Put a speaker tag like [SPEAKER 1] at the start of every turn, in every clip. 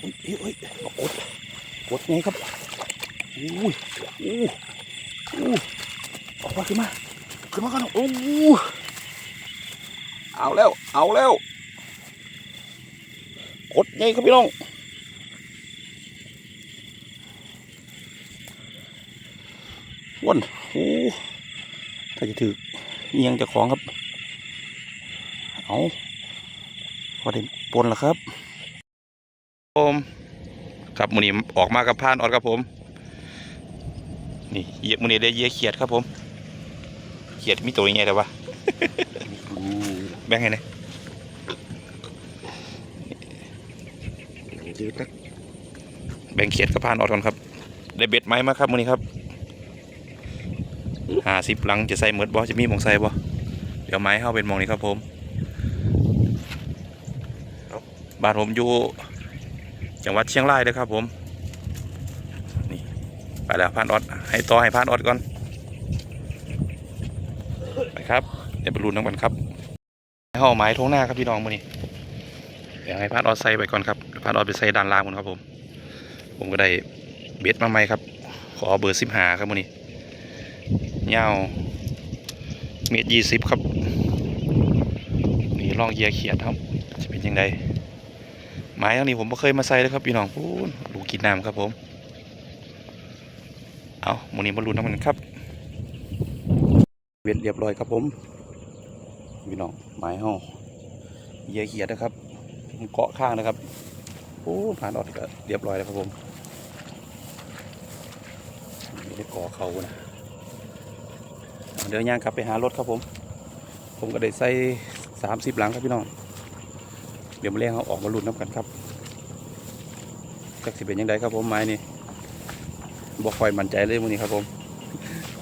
[SPEAKER 1] เฮ้ยเฮ้ยเฮ้ยเอากดกดไงครับอุ้ยอู้อู้ออกมาขึ้นมาขึ้นมากันโอ้เอาแล้วเอาแล้วกดไงครับพี่น้องวนโอ้ถ้าจะถือเอียงจะของครับ เอาพอได้ปนแล้วครับ ผมครับมือนี้ออกมากับพานออดครับผม นี่เยมือนี้ได้เยียเขียดครับผม เขียดมีตัวยังไงแต่วะแบ่งให้น่ยแบ่งเขียดกับพานออดก่อนครับ ได้เบ็ดไม้มาครับมือนี้ครับห้าสิบลังจะใส่เมือดบ่จะมีหมองใส่บ่เดี๋ยวไม้เข้าเป็นมองนี้ครับผมบ้านผมอยู่ จังหวัดเชียงรายเด้อครับผมนี่ไปแล้วพานออดให้ต่อให้พานออดก่อนไปครับเดี๋ยวไปลุ้นน้ำกันครับห้เข้าไม้ทงหน้าครับพี่น้องมือนี้เดี๋ยวให้พานออดใส่ไปก่อนครับพานออดไปใส่ด้านล่างมันครับผม ผมก็ได้เบ็ดมาใหม่ครับ ขอเบอร์สิบหาครับมือนี้ยาวเมตรยี่สิบครับ นี่ลองเยียเขียดครับจะเป็นยังไง ไม้เท่านี้ผมไม่เคยมาใส่เลยครับพี่น้องพูนดูกินน้ำครับผม เอาหมูนี้มาลุ้นน้ำมันครับ เวทเรียบร้อยครับผม พี่น้องไม้เฮาเหยียเขียดนะครับมันเกาะข้างนะครับโอ้ผ่านออดก็เรียบร้อยแล้วครับผมไม่ได้ก่อเขานะเดี๋ยวย่างกลับไปหารถครับผม ผมก็ได้ใส่สามสิบหลังครับพี่น้อง เดี๋ยวมาเลี้ยงเขาออกมาลุ้นน้ำกันครับจักสิเป็นยังไงครับผมไม้นี่บอกคอยมั่นใจเลยมือนี้ครับผม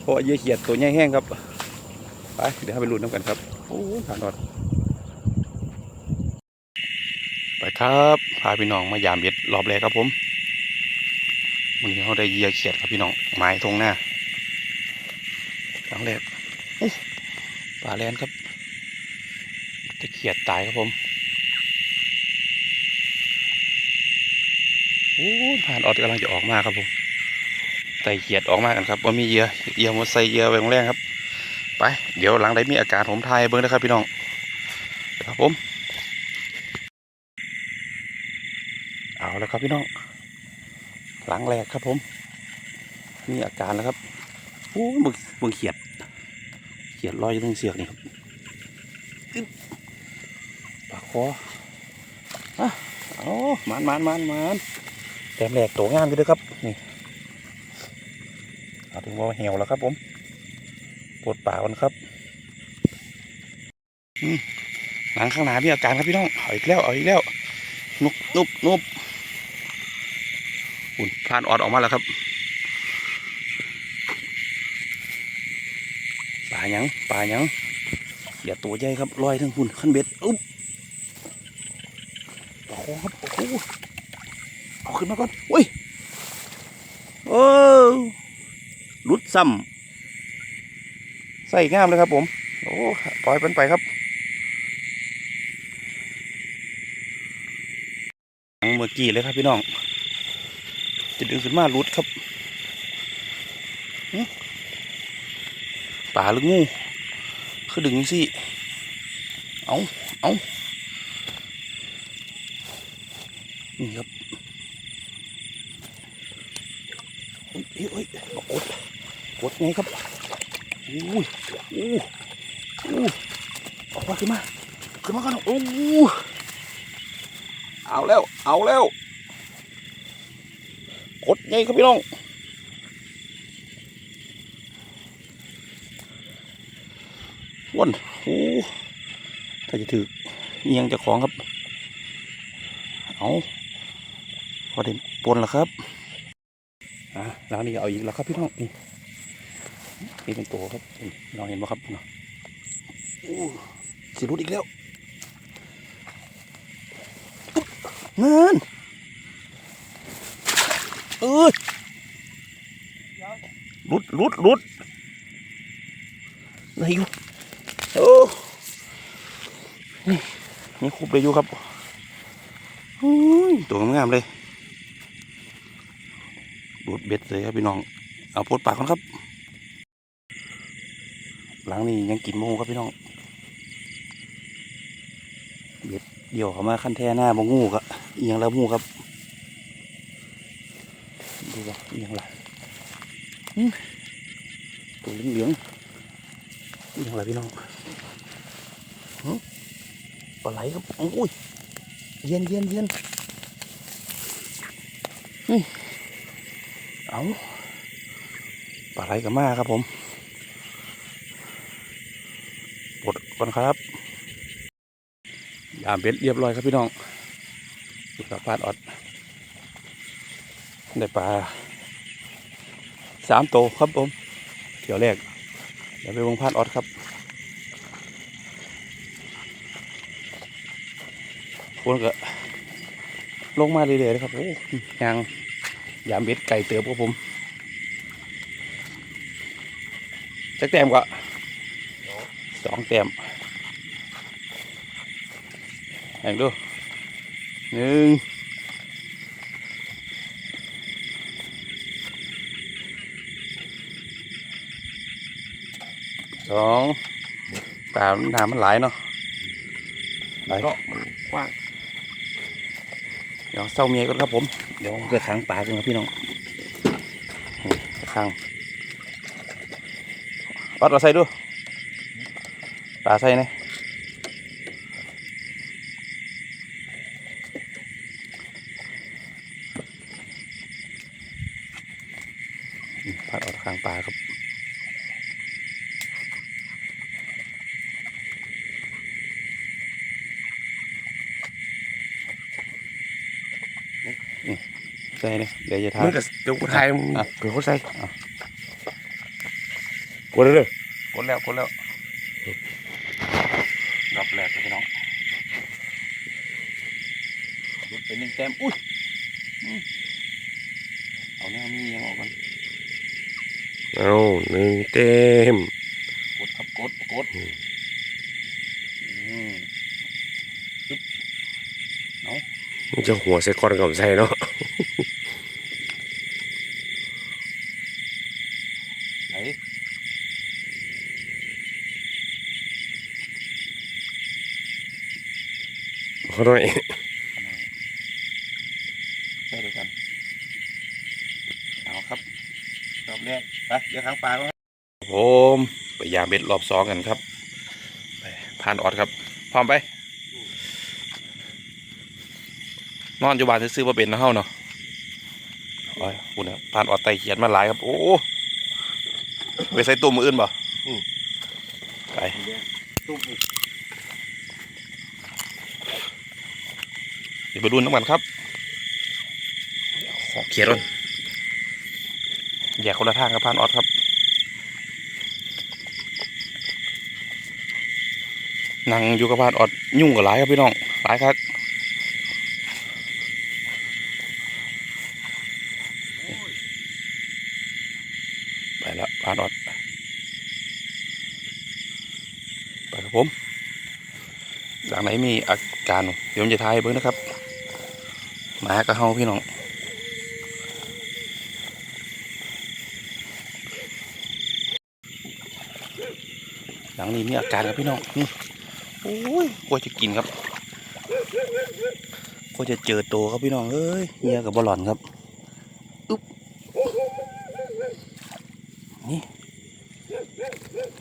[SPEAKER 1] เพราะเยี่ยเขียดตัวใหญ่แห้งครับไปเดี๋ยวให้ไปลุ้นน้ำกันครับโอ้ผ่านออดไปครับพาพี่น้องมายามเบ็ดรอบแรกครับผมวันนี้เขาได้เหยียเขียดครับพี่น้องไม้ตรงหน้าครั้งแรกปลาแลนครับ จะเขียดตายครับผม โอ้ผ่านออดกำลังจะออกมาครับผมไต่เขียดออกมากันครับว่ามีเหยื่อเหยื่อมาใส่เหยื่อไปแรงครับ ไป เดี๋ยวหลังได้มีอาการผมทายเบิ้งนะครับพี่น้องครับผม เอาแล้วครับพี่น้อง หลังแรกครับผม มีอาการแล้วครับโอ้มึงมึงเขียด เขียดลอยอยู่ตรงเสือกนี่ครับอึ๊บปากคออะเอามันมันมันมัน แต้มแรกตัวงามอยู่ด้วยครับ นี่เอาถึงว่าเหี่ยวแล้วครับผมปวดป่ากมันครับหลังข้างหน้ามีอาการครับพี่น้องเอาอีกแล้วเอาอีกแล้ว นุบนุบนุบอุ่นพานออดออกมาแล้วครับปลาหยังปลาหยังอย่าตัวใหญ่ครับลอยทั้งหุ่นขั้นเบ็ดอุ๊บโอ้โหครับโอ้โห เอาขึ้นมาก่อนอุ้ยโอ้หลุดซ้ำใส่งามเลยครับผม โอ้ปล่อยมันไปครับเมื่อกี้เลยครับพี่น้อง จะดึงขึ้นมารุดครับป่าหรืองูคือดึงสิเอาเอานี่ครับ เฮ้ยเฮ้ยกดกดไงครับอุ้ยอู้อู้ออกมาขึ้นมาขึ้นมากันโอ้เอาแล้ว เอาแล้วกดไงครับพี่น้องว่นโอ้ถ้าจะถือเอียงจะของครับ เอาพอได้ปนแล้วครับ แล้วนี่เอาอีกแล้วครับพี่น้องนี่นี่เป็นตัวครับน้องเห็นไหมครับเนาะสิรุดอีกแล้วนั่นเอ้ยรุดรุดรุดอะไรอยู่โอ้นี่นี่คุบเลยอยู่ครับตัวงามเลย ดเบ็ดเลยครับพี่น้อง เอาปลดปากก่อนครับ หลังนี้ยังกินโมครับพี่น้อง เบ็ดเดี่ยวเขามาขั้นแท่หน้าบงูกะเอียงแล้วงูครับ ดูว่าเอียงละอืมตัวเหลืองๆเอียงละพี่น้องปลาไหลครับโอ้ยเย็นเย็นเย็นนี่ เอาปลาไหลกับมาครับผมปลดก่อนครับยามเบ็ดเรียบร้อยครับพี่น้องดูกับพาดออดได้ปลาสามโตวครับผมเที่ยวแรกเดี๋ยวไปวงพาดออดครับคนก็ลงมาเรื่อยๆเลยครับโอ้ยาง ยามเบ็ดไก่เติบครับผมจักแต้มก็สองแต้มแข่งดูหนึ่งสองปลาน้ำมันหลายเนาะหลาย
[SPEAKER 2] ก็มักว้าง
[SPEAKER 1] เดี๋ยวเศร้าเมียก่อนครับผม เดี๋ยวเกิดขังปลากันครับพี่น้องนี่ขังปัดเราใส่ดูปลาใส่เนี่ยพัดออกข้างปลาครับ ใส่เนี่ยเดี๋ยวจะทา
[SPEAKER 2] มันก็เดี๋ยวกูถ่ายมึง
[SPEAKER 1] อะ
[SPEAKER 2] เดี๋ยวกูใส่
[SPEAKER 1] อะ
[SPEAKER 2] กดเลยเด้อก
[SPEAKER 1] ดแล้วกดแล้วรอบแรกครับพี่น้องดูดเป็นหนึ่งแต้มอุ้ยอืมเอาแนวมียังออกกัน
[SPEAKER 2] เอาหนึ่งเต็ม
[SPEAKER 1] กดครับกดกด
[SPEAKER 2] อืม
[SPEAKER 1] อืม
[SPEAKER 2] มัน จะหัวใส่ก้อนกับใส่เนาะ
[SPEAKER 1] ไหน
[SPEAKER 2] เขาหน่อย
[SPEAKER 1] ใช่เดียวกันเอาครับรอบแรกไปเดี๋ยวค้างปลาก่อนครับผมไปยามเบ็ดรอบสองกันครับไปผ่านออดครับ พร้อมไป นอนอยู่บ้านซื้อมาเป็นนะเฮาเนาะโอ้ยคุณนะผ่านออดไตเขียนมาหลายครับ โอ้ไปใส่ตุ่มมืออื่นบ่ไป
[SPEAKER 2] ตุ้ม
[SPEAKER 1] เดี๋ยวไปดูน้ำกันครับขอเขียนก่อนแยกคนละทางกับผ่านออดครับนั่งอยู่กับผ่านออดยุ่งกับหลายครับพี่น้องหลายครับ ไปแล้วผ่านอดไปครับผมหลังไหนมีอาการเดี๋ยวผมจะทายเบิ้งนะครับหมากระเฮาพี่น้องหลังนี้มีอาการครับพี่น้องนี่โอ้ยกลัวจะกินครับกลัวจะเจอโตครับพี่น้องเอ้ยเฮียกับบอลลอนครับ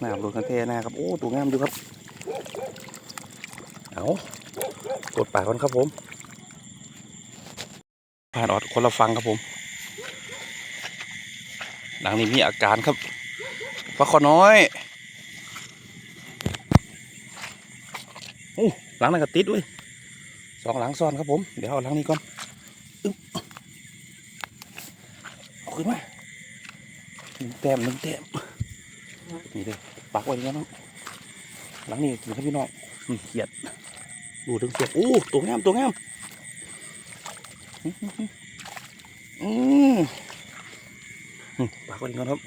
[SPEAKER 1] หน้าโดกันแท้หน้าครับ โอ้ตัวงามอยู่ครับ เอากดปากก่อนครับผมผ่านออดคนละฟังครับผม หลังนี้มีอาการครับปลาขอน้อยโอ้หลังนั้นก็ติดเว้ยสองหลังซ้อนครับผม เดี๋ยวเอาหลังนี้ก่อนอเอาขึ้นมาหนึ่งแต้มหนึ่งแต้มนี่เลย ปักไว้แล้วน้องหลังนี้กินครับพี่น้องเขียด ดูถึงเขียดโอ้ตัวงามตัวงามอื้อหือหืออืมอืมปักไว้ก่อนครับ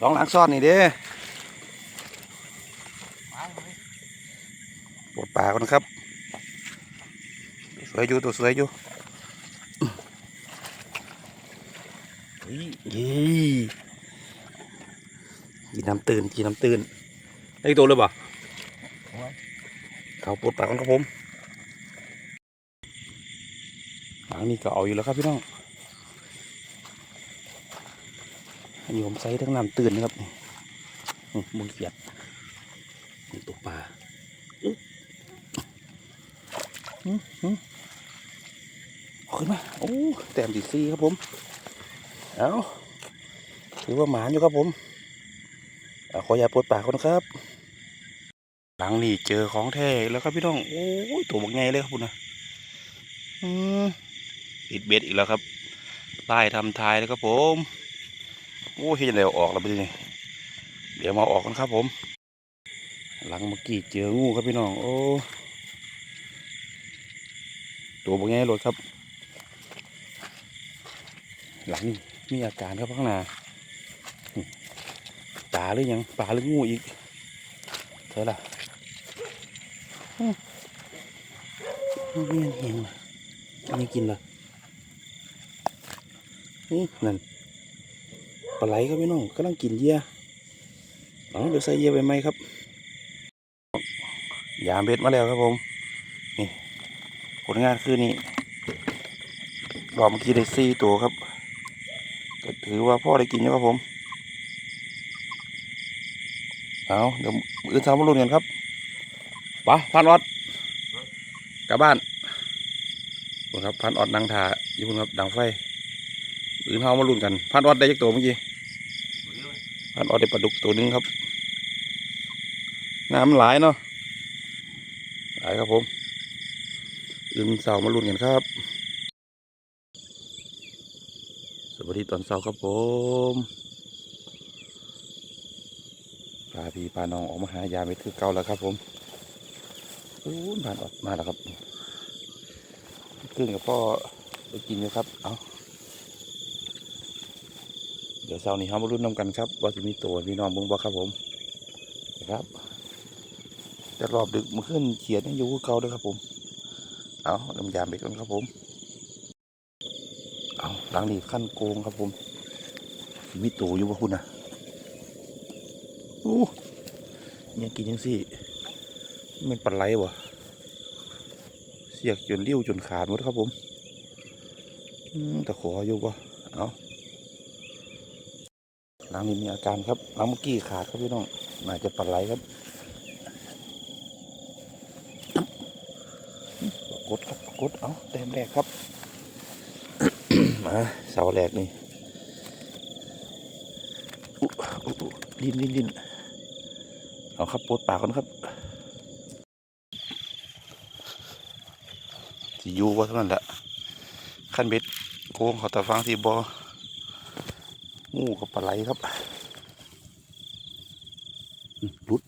[SPEAKER 1] สองหลังซ้อนนี่เด้ปวดปากก่อนครับ สวยอยู่ตัวสวยอยู่ยี่ กินน้ำตื่นกินน้ำตื่นได้ตัวเลยบ่เขาปวดปากกันครับผมหลังนี้ก็เอาอยู่แล้วครับพี่น้องอันนี้ผมใส่ทั้งน้ำตื่นนะครับนี่มึงเกียดนี่ตัวปลาอืออื้ออื้อเอาขึ้นมาโอ้แต้มดีซีครับผม เอาถือว่าหมานอยู่ครับผม ขออย่าปวดปากคนนครับ หลังนี่เจอของแท้แล้วครับพี่น้องโอ้ยตัวบักไงเลยครับคุณนะอืมติดเบ็ดอีกแล้วครับไล่ทำทายแล้วครับผมโอ้ยเห็นแล้วออกแล้วไปนี่เดี๋ยวมาออกกันครับผม หลังเมื่อกี้เจองูครับพี่น้องโอ้ตัวบักไงเลยครับ หลังนี่มีอาการครับข้างหน้า ตาหรือยังปลาหรืองูอีกเท่าไหร่ไม่เห็นว่ะไม่กินเหรอนี่นั่นปลาไหลครับพี่น้องกำลังกินเหยื่อเอาเดี๋ยวใส่เหยื่อไปไหมครับยามเบ็ดมาแล้วครับผม นี่ผลงานคือนี่รอบเมื่อกี้ได้สี่ตัวครับก็ถือว่าพ่อได้กินนะครับผม เอาเดี๋ยวอื่นทำมาลุ้นกันครับปะพันออดกลับบ้านคุณครับพันออดนั่งถ่าอยู่คุณครับดังไฟอื่นทำมาลุ้นกันพันออดได้ยักตัวเมื่อกี้พันออดได้ปลาดุกตัวหนึงครับ น้ำหลายเนาะหลายครับผมอื่นเสามาลุ้นกันครับ สวัสดีตอนเช้าครับผม พาพี่พาน้องออกมาหายาเม็ดคือเก่าแล้วครับ ผมโอ้ผ่านออกมาแล้วครับขึ้นกับพ่อไปกินอยู่ครับ เอาเดี๋ยวเช้านี้เรามารุ่นน้ำกันครับว่าจะมีตัวพี่น้องเบึงบ่ครับผมนะครับจะรอบดึกมาขึ้นเขียนยังอยู่เก่าเลยครับผม เอาน้ำยาเม็ดกันครับผม เอาหลังนี้ขั้นโกงครับผม มีตัวอยู่บ่คุณนะ อู้ยังกินยังสิมันปลาไหลวะเสียกจนเลี้ยวจนขาดหมดครับผมแต่ขออยู่วะเอาหลังนี้มีอาการครับหลังเมื่อกี้ขาดครับพี่น้องน่าจะปลาไหลครับกดครับกดเอาแต้มแรกครับมาเสาแรกนี่ดินดินดิน เอาครับปวดปากกันครับสิอยูว่าเท่านั้นแหละขั้นเบ็ดโกงเขาตะฟังที่บองูกับปลาไหลครับอืมหลุด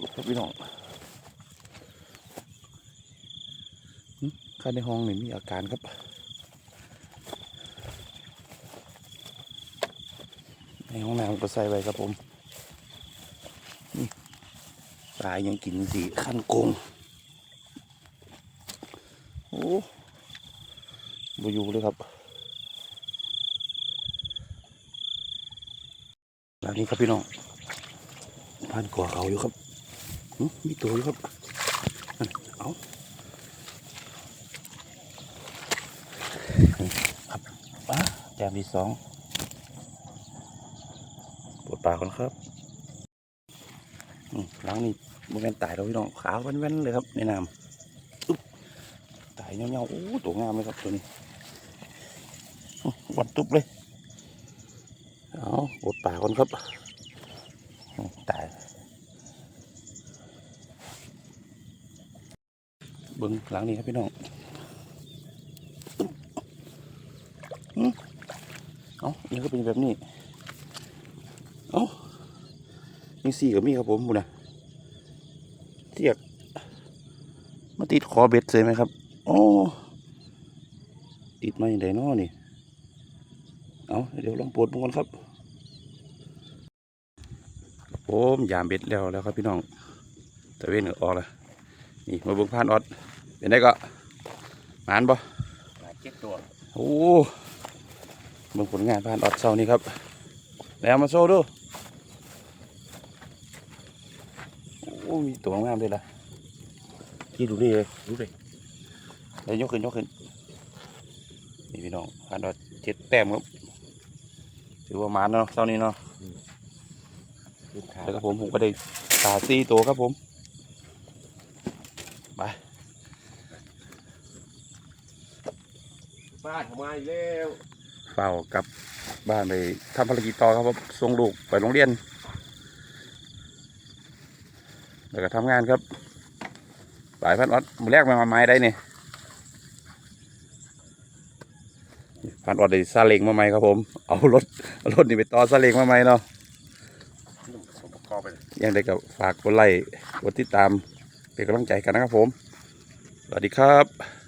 [SPEAKER 1] ลุดครับพี่น้องข้าในห้องนี่มีอาการครับในห้องน้ำก็ใส่ไว้ครับผม ปลายังกินสีขั้นโกงโอ้บอยู่เลยครับแบบนี้ครับพี่น้องพันก่อเขาอยู่ครับมีตัวอยู่ครับเอาครับอะแจมที่สองปวดปากก่อนครับหลังนี่ มันเป็นตายแล้วพี่น้องขาวแว่นๆเลยครับในน้ำตายเงี้ยวๆโอ้ตัวงามเลยครับตัวนี้วัดตุ๊บเลยเอาปวดปากก่อนครับตายเบิ้งหลังนี้ครับพี่น้องอ๋อเอานี่ก็เป็นแบบนี้เอ้ามีสี่กับมีครับผมบุญนะ เทียกมาติดคอเบ็ดเลยไหมครับโอ้ติดมาอย่างไรน้อนี่ เอาเดี๋ยวลองปวดมันก่อนครับผมยามเบ็ดแล้วแล้วครับพี่น้องตะเวนก็ออกแล้วนี่มาเบิ่งผ่านออดเป็นได้ก็หมานบ่
[SPEAKER 2] เจ็ดตัว
[SPEAKER 1] โอ้เบิ่งผลงานผ่านออดเซานี่ครับ แล้วมาโชว์ดู โอ้ มีตัวงามเลยล่ะ
[SPEAKER 2] ที่ดูนี่เลยดูเลย
[SPEAKER 1] เดี๋ยวยกขึ้นยกขึ้นนี่พี่น้องผ่านออดเจ็ดแต้มครับถือว่ามาเนาะเซานี้เนาะ
[SPEAKER 2] ลูกค้า
[SPEAKER 1] แล้วก็ผมผมก็ได้ตาซีตัวครับผมไป
[SPEAKER 2] บ้านทำไมแล้ว
[SPEAKER 1] เฝ้ากลับบ้านไปทำภารกิจต่อครับผมส่งลูกไปโรงเรียน แล้วก็ทำงานครับสายพันออดมือแรกมามาไม้ได้เนี่ยพันออดได้ซาเล้งมาไหมครับผม เอารถรถนี่ไปต่อซาเล้งมาไหมเนาะ
[SPEAKER 2] ย
[SPEAKER 1] ยังได้กับฝากกดไลค์กดติดตามเป็นกำลังใจกันนะครับผม สวัสดีครับ